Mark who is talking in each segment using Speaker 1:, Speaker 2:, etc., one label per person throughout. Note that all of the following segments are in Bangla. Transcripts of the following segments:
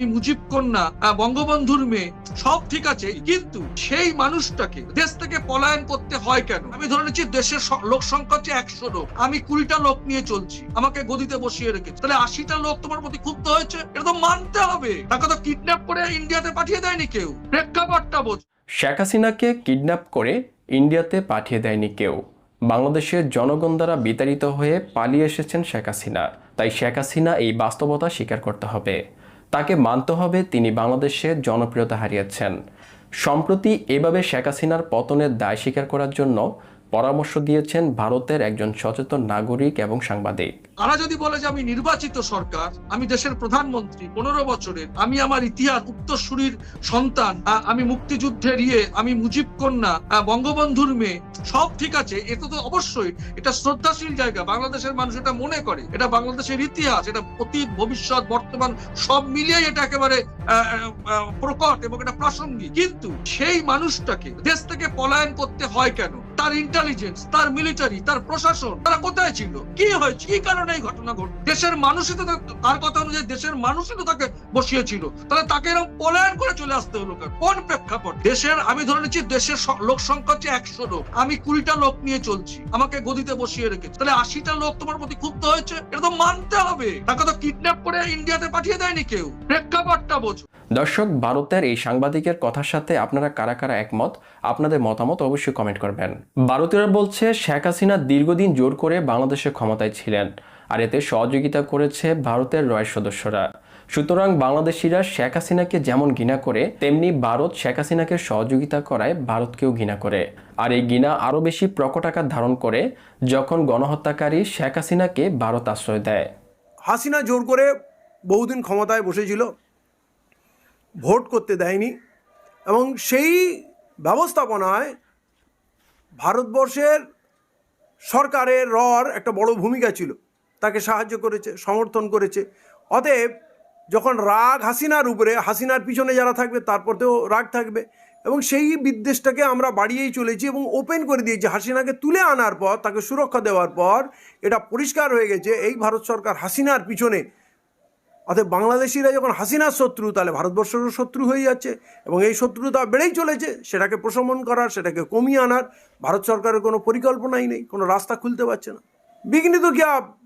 Speaker 1: মুজিব কন্যা বঙ্গবন্ধুর মেয়ে, সব ঠিক আছে, কিন্তু সেই মানুষটাকে দেশ থেকে পলায়ন করতে হয় কেন? আমি ধরে নিচ্ছি দেশের লোক সংখ্যা হচ্ছে একশো লোক। আমি কুড়িটা লোক নিয়ে চলছি, আমাকে গদিতে বসিয়ে রেখেছে। তাহলে আশিটা লোক তোমার প্রতি ক্ষুব্ধ হয়েছে? এটা তো মানতে হবে। তাকে তো কিডন্যাপ করে ইন্ডিয়াতে পাঠিয়ে দেয়নি কেউ। প্রেক্ষাপটটা বোঝ।
Speaker 2: শেখ হাসিনাকে কিডন্যাপ করে ইন্ডিয়াতে পাঠিয়ে দেয়নি কেউ। বাংলাদেশের জনগণ দ্বারা বিতাড়িত হয়ে পালিয়ে এসেছেন শেখ হাসিনা। তাই শেখ হাসিনা এই বাস্তবতা স্বীকার করতে হবে। তাকে মানতে হবে তিনি বাংলাদেশে জনপ্রিয়তা হারিয়েছেন। সম্প্রতি এভাবে শেখ হাসিনার পতনের দায় স্বীকার করার জন্য পরামর্শ দিয়েছেন ভারতের একজন সচেতন নাগরিক এবং সাংবাদিক।
Speaker 1: তারা যদি বলে যে আমি নির্বাচিত সরকার, আমি দেশের প্রধানমন্ত্রী, পনেরো বছরের, আমি আমার ইতিহাস, উত্তরসূরির সন্তান আমি মুক্তিযুদ্ধের ইয়ে আমি মুজিব কন্যা বঙ্গবন্ধুর মেয়ে, সব ঠিক আছে এটা তো অবশ্যই, এটা শ্রদ্ধাশীল জায়গা, বাংলাদেশের মানুষ এটা মনে করে, এটা বাংলাদেশের ইতিহাস, এটা অতীত, ভবিষ্যৎ, বর্তমান, সব মিলিয়ে এটা একেবারে প্রকট এবং এটা প্রাসঙ্গিক। কিন্তু সেই মানুষটাকে দেশ থেকে পলায়ন করতে হয় কেন? তার ইন্টেলিজেন্স তার মিলিটারি তার প্রশাসন, তারা কোথায় ছিল? কি হয়েছে? কি কারণে এই ঘটনা ঘটল দেশের মানুষই তো তার- কথা অনুযায়ী দেশের মানুষই তো তাকে বসিয়েছিল। তাহলে তাকে এরকম পলায়ন করে চলে আসতে হলো কোন? প্রেক্ষাপট? দেশের, আমি ধরে নিচ্ছি দেশের লোক সংখ্যা হচ্ছে একশো লোক। আমি কুড়িটা লোক নিয়ে চলছি। আমাকে গদিতে বসিয়ে রেখেছে। তাহলে আশিটা লোক তোমার প্রতি ক্ষুব্ধ হয়েছে? এটা তো মানতে হবে। তাকে তো কিডন্যাপ করে ইন্ডিয়াতে পাঠিয়ে দেয়নি কেউ। প্রেক্ষাপটটা বোঝো।
Speaker 2: দর্শক, ভারতের এই সাংবাদিকের কথার সাথে আপনারা কারা কারা একমত? আপনাদের মতামত অবশ্যই কমেন্ট করবেন। ভারতীয়রা বলছে, শেখ হাসিনা দীর্ঘদিন জোর করে বাংলাদেশের ক্ষমতায় ছিলেন আর এতে সহযোগিতা করেছে ভারতের রয়ের সদস্যরা। সুতরাং বাংলাদেশিরা শেখ হাসিনাকে যেমন ঘৃণা করে, তেমনি ভারত শেখ হাসিনাকে সহযোগিতা করায় ভারতকেও ঘৃণা করে। আর এই ঘৃণা আরও বেশি প্রকট আকার ধারণ করে যখন গণহত্যাকারী শেখ হাসিনাকে ভারত আশ্রয় দেয়।
Speaker 3: হাসিনা জোর করে বহুদিন ক্ষমতায় বসেছিল। ভোট করতে দেয়নি এবং সেই ব্যবস্থাপনায় ভারতবর্ষের সরকারের রর একটা বড় ভূমিকা ছিল। তাকে সাহায্য করেছে, সমর্থন করেছে। অতএব যখন রাগ হাসিনার উপরে, হাসিনার পিছনে যারা থাকবে তারপরেও রাগ থাকবে এবং সেই বিদ্বেষটাকে আমরা বাড়িয়েই চলেছি এবং ওপেন করে দিয়েছি। হাসিনাকে তুলে আনার পর, তাকে সুরক্ষা দেওয়ার পর এটা পরিষ্কার হয়ে গেছে। এই ভারত সরকার হাসিনার পিছনে অতএব বাংলাদেশিরা যখন হাসিনার শত্রু, তাহলে ভারতবর্ষেরও শত্রু হয়ে যাচ্ছে এবং এই শত্রুতা বেড়েই চলেছে। সেটাকে প্রশমন করার, সেটাকে কমিয়ে আনার ভারত সরকারের কোনো পরিকল্পনাই নেই, কোনো রাস্তা খুলতে পারছে না। বিঘ্নিত কি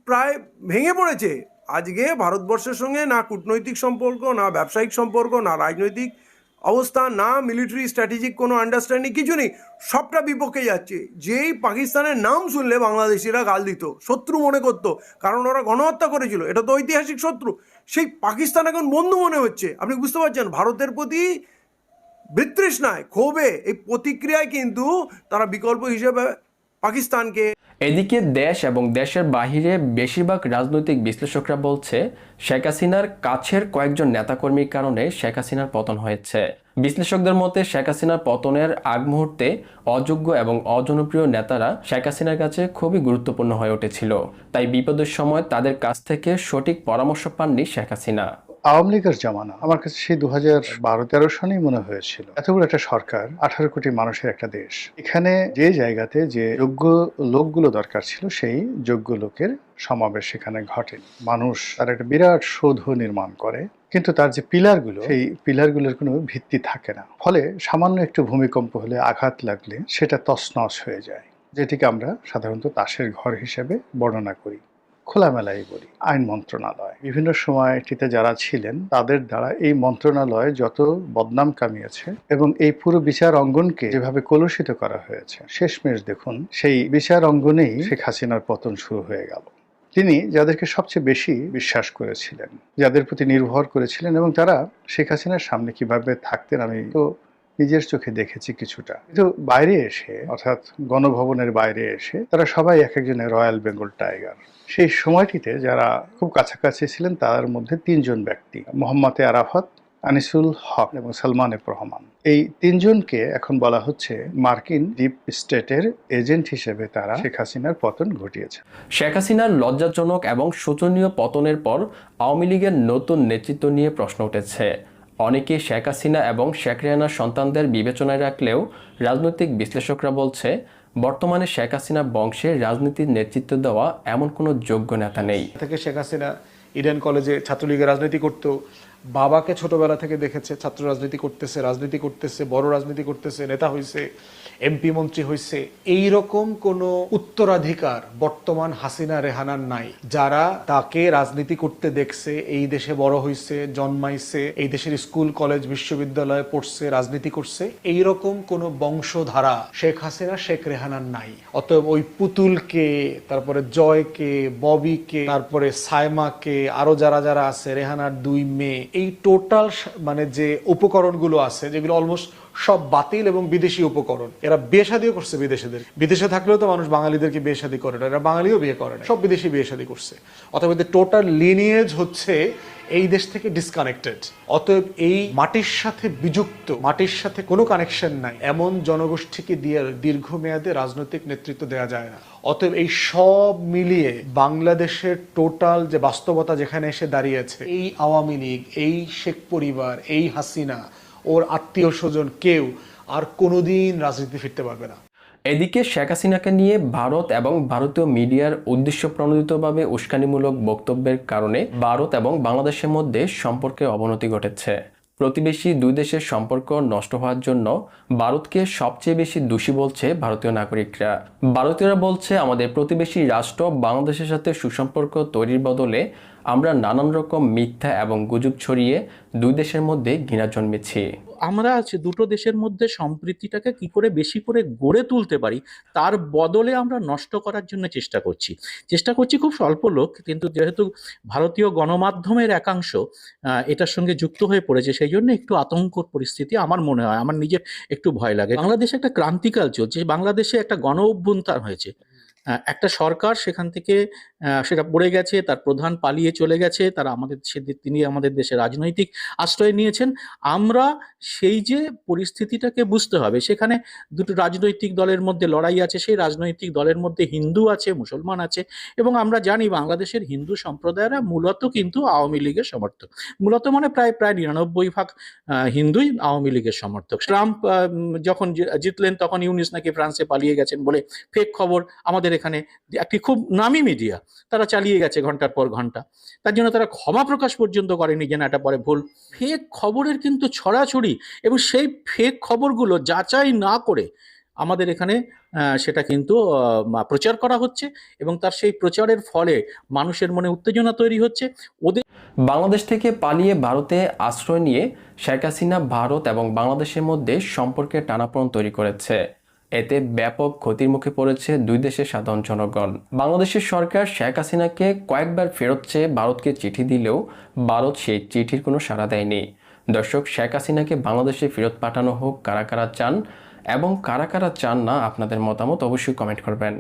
Speaker 3: প্রায় ভেঙে পড়েছে। আজকে ভারতবর্ষের সঙ্গে না কূটনৈতিক সম্পর্ক, না ব্যবসায়িক সম্পর্ক, না রাজনৈতিক অবস্থা, না মিলিটারি স্ট্র্যাটেজিক কোনো আন্ডারস্ট্যান্ডিং কিছু নেই, সবটা বিপক্ষে যাচ্ছে। যেই পাকিস্তানের নাম শুনলে বাংলাদেশিরা গাল দিত, শত্রু মনে করতো, কারণ ওরা গণহত্যা করেছিল। এটা তো ঐতিহাসিক শত্রু। সেই পাকিস্তান এখন বন্ধু মনে হচ্ছে। আপনি বুঝতে পারছেন? ভারতের প্রতি বিতৃষ্ণায়, ক্ষোভে এই প্রতিক্রিয়ায় কিন্তু তারা বিকল্প হিসেবে পাকিস্তানকে
Speaker 2: এদিকে দেশ এবং দেশের বাহিরে বেশিরভাগ রাজনৈতিক বিশ্লেষকরা বলছে, শেখ হাসিনার কাছের কয়েকজন নেতাকর্মীর কারণে শেখ হাসিনার পতন হয়েছে। বিশ্লেষকদের মতে, শেখ হাসিনার পতনের আগ মুহূর্তে অযোগ্য এবং অজনপ্রিয় নেতারা শেখ হাসিনার কাছে খুবই গুরুত্বপূর্ণ হয়ে উঠেছিল। তাই বিপদের সময় তাদের কাছ থেকে সঠিক পরামর্শ পাননি শেখ হাসিনা।
Speaker 4: আওয়ামী লীগের জামানা, আমার কাছে সেই দু হাজার বারো তেরো সনেই মনে হয়েছিল। এত বড় একটা সরকার, আঠারো কোটি মানুষের একটা দেশ। এখানে যে জায়গাতে যে যোগ্য লোকগুলো দরকার ছিল, সেই যোগ্য লোকের সমাবেশ সেখানে ঘটে। মানুষ তার একটা বিরাট সৌধ নির্মাণ করে, কিন্তু তার যে পিলারগুলো, সেই পিলারগুলোর কোনো ভিত্তি থাকে না। ফলে সামান্য একটু ভূমিকম্প হলে আঘাত লাগলে সেটা তছনছ হয়ে যায়, যেটিকে আমরা সাধারণত তাসের ঘর হিসেবে বর্ণনা করি। খোলামেলাই বলি, আইন মন্ত্রণালয়। বিভিন্ন সময়টিতে যারা ছিলেন, তাদের দ্বারা এই মন্ত্রণালয় যত বদনাম কামিয়েছে এবং এই পুরো বিচার অঙ্গনকে যেভাবে কলুষিত করা হয়েছে, শেষমেশ দেখুন, সেই বিচার অঙ্গনেই শেখ হাসিনার পতন শুরু হয়ে গেল। তিনি যাদেরকে সবচেয়ে বেশি বিশ্বাস করেছিলেন, যাদের প্রতি নির্ভর করেছিলেন এবং তারা শেখ হাসিনার সামনে কীভাবে থাকতেন আমি তো নিজের চোখে দেখেছি কিছুটা। কিন্তু বাইরে এসে, অর্থাৎ গণভবনের বাইরে এসে, তারা সবাই এক একজনের রয়্যাল বেঙ্গল টাইগার। সেই সময়টিতে যারা খুব কাছাকাছি ছিলেন, তার মধ্যে তিনজন ব্যক্তি, মোহাম্মদ আরাফাত, আনিসুল হক এবং সালমান এফ রহমান এই তিনজনকে এখন বলা হচ্ছে মার্কিন ডিপ স্টেটের এজেন্ট হিসেবে তারা শেখ হাসিনার পতন ঘটিয়েছে।
Speaker 2: শেখ হাসিনার লজ্জাজনক এবং শোচনীয় পতনের পর আওয়ামী লীগের নতুন নেতৃত্ব নিয়ে প্রশ্ন উঠেছে। অনেকে শেখ হাসিনা এবং শেখ রেহানার সন্তানদের বিবেচনায় রাখলেও রাজনৈতিক বিশ্লেষকরা বলছে, বর্তমানে শেখ হাসিনা বংশে রাজনীতির নেতৃত্ব দেওয়া এমন কোনো যোগ্য নেতা নেই।
Speaker 5: থেকে শেখ হাসিনা ইডেন কলেজে ছাত্রলীগের রাজনীতি করতো বাবাকে ছোটবেলা থেকে দেখেছে, ছাত্র রাজনীতি করতেছে রাজনীতি করতেছে, বড় রাজনীতি করতেছে, নেতা হয়েছে এমপি মন্ত্রী হয়েছে এই রকম কোন উত্তরাধিকার বর্তমান হাসিনা, রেহানার নাই। যারা তাকে রাজনীতি করতে দেখছে, এই দেশে বড় হয়েছে জন্মাইছে, এই দেশের স্কুল, কলেজ, বিশ্ববিদ্যালয়ে পড়ছে, রাজনীতি করছে এই রকম কোন বংশধারা শেখ হাসিনা, শেখ রেহানার নাই। অতএব ওই পুতুলকে, তারপরে জয়কে, ববিকে, তারপরে সাইমাকে, আরও যারা যারা আছে, রেহানার দুই মেয়ে এই টোটাল মানে যে উপকরণগুলো আছে, যেগুলো অলমোস্ট সব বাতিল এবং বিদেশি উপকরণ, এরা বিয়ে করছে বিদেশিদের। বিদেশে থাকলেও তো মানুষ বাঙালিদেরকে বিয়ে শাদী করে না, এরা বাঙালিও বিয়ে করে না, সব বিদেশি বিয়ে শাদী করছে অথবা টোটাল লিনিয়েজ হচ্ছে এই দেশ থেকে ডিসকানেক্টেড অতএব এই মাটির সাথে বিযুক্ত, মাটির সাথে কোনো কানেকশন নাই। এমন জনগোষ্ঠীকে দিয়ে দীর্ঘমেয়াদে রাজনৈতিক নেতৃত্ব দেওয়া যায় না। অতএব এই সব মিলিয়ে বাংলাদেশের টোটাল যে বাস্তবতা যেখানে এসে দাঁড়িয়েছে, এই আওয়ামী লীগ, এই শেখ পরিবার, এই হাসিনা, ওর আত্মীয় স্বজন কেউ আর কোনোদিন রাজনীতি ফিরতে পারবে না।
Speaker 2: এদিকে শেখ হাসিনাকে নিয়ে ভারত এবং ভারতীয় মিডিয়ার উদ্দেশ্য প্রণোদিতভাবে উস্কানিমূলক বক্তব্যের কারণে ভারত এবং বাংলাদেশের মধ্যে সম্পর্কে অবনতি ঘটেছে। প্রতিবেশী দুই দেশের সম্পর্ক নষ্ট হওয়ার জন্য ভারতকে সবচেয়ে বেশি দোষী বলছে ভারতীয় নাগরিকরা। ভারতীয়রা বলছে, আমাদের প্রতিবেশী রাষ্ট্র বাংলাদেশের সাথে সুসম্পর্ক তৈরির বদলে আমরা নানান রকম মিথ্যা এবং গুজব ছড়িয়ে দুই দেশের মধ্যে ঘৃণা জন্মেছি।
Speaker 6: আমরা আছে দুটো দেশের মধ্যে সম্প্রীতিটাকে কি করে বেশি করে গড়ে তুলতে পারি, তার বদলে আমরা নষ্ট করার জন্য চেষ্টা করছি। চেষ্টা করছি খুব স্বল্প লোক, কিন্তু যেহেতু ভারতীয় গণমাধ্যমের একাংশ এটার সঙ্গে যুক্ত হয়ে পড়েছে, সেই জন্য একটু আতঙ্কর পরিস্থিতি আমার মনে হয়, আমার নিজের একটু ভয় লাগে। বাংলাদেশে একটা ক্রান্তিকাল চলছে, বাংলাদেশে একটা গণ অভ্যুত্থান হয়েছে একটা সরকার সেখান থেকে সেটা পড়ে গেছে, তার প্রধান পালিয়ে চলে গেছে, তারা আমাদের তিনি আমাদের দেশে রাজনৈতিক আশ্রয় নিয়েছেন। আমরা সেই যে পরিস্থিতিটাকে বুঝতে হবে, সেখানে দুটো রাজনৈতিক দলের মধ্যে লড়াই আছে, সেই রাজনৈতিক দলের মধ্যে হিন্দু আছে, মুসলমান আছে, এবং আমরা জানি বাংলাদেশের হিন্দু সম্প্রদায়েরা মূলত কিন্তু আওয়ামী লীগের সমর্থক। মূলত মানে প্রায় প্রায় নিরানব্বই ভাগ হিন্দুই আওয়ামী লীগের সমর্থক। ট্রাম্প যখন জিতলেন তখন ইউনিস নাকি ফ্রান্সে পালিয়ে গেছেন বলে ফেক খবর। আমাদের এখানে একটি খুব নামি মিডিয়া তারা চালিয়ে গেছে ঘণ্টার পর ঘণ্টা। তার জন্য তারা ক্ষমা প্রকাশ পর্যন্ত করেনি যে না এটা পরে ভুল। ফেক খবরের কিন্তু ছড়াছড়ি এবং সেই ফেক খবরগুলো যাচাই না করে আমাদের এখানে সেটা কিন্তু প্রচার করা হচ্ছে এবং তার সেই প্রচারের ফলে মানুষের মনে উত্তেজনা তৈরি হচ্ছে। ওদের
Speaker 2: বাংলাদেশ থেকে পালিয়ে ভারতে আশ্রয় নিয়ে শেখ হাসিনা ভারত এবং বাংলাদেশের মধ্যে সম্পর্কে টানাপোড়েন তৈরি করেছে। এতে ব্যাপক ক্ষতির মুখে পড়েছে দুই দেশের সাধারণ জনগণ। বাংলাদেশের সরকার শেখ হাসিনাকে কয়েকবার ফেরত চেয়ে ভারতকে চিঠি দিলেও ভারত সেই চিঠির কোনো সাড়া দেয়নি। দর্শক, শেখ হাসিনাকে বাংলাদেশে ফেরত পাঠানো হোক কারা কারা চান এবং কারা কারা চান না আপনাদের মতামত অবশ্যই কমেন্ট করবেন।